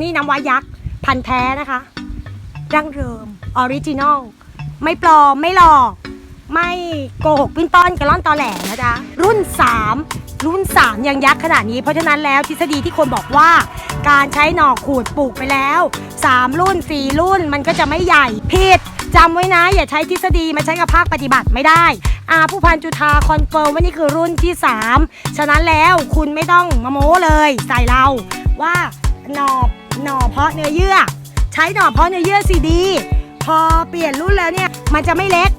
นี่น้ำว้ายักษ์ พันธุ์แท้นะคะดั้งเดิมออริจินอลไม่ปลอม ไม่หลอก ไม่โกหกปิ้นป้อนกระล่อนตอแหลนะจ๊ะ รุ่น 3 รุ่น 3 ยังยักษ์ขนาดนี้ เพราะฉะนั้นแล้วทฤษฎีที่คนบอกว่า การใช้หน่อขูดปลูกไปแล้ว 3 รุ่น 4 รุ่นมันก็จะไม่ใหญ่ผิดจำไว้นะ อย่าใช้ทฤษฎีมาใช้กับภาคปฏิบัติไม่ได้อาผู้พันจุธาคอนเฟิร์มว่านี่คือรุ่นที่ 3 ฉะนั้นแล้วคุณไม่ต้องมาโม้เลย ใส่เราว่าหน่อ หน่อเพาะเนื้อเยื่อ ใช้หน่อเพาะเนื้อเยื่อซีดี พอเปลี่ยนรุ่นแล้วเนี่ย มันจะไม่เล็ก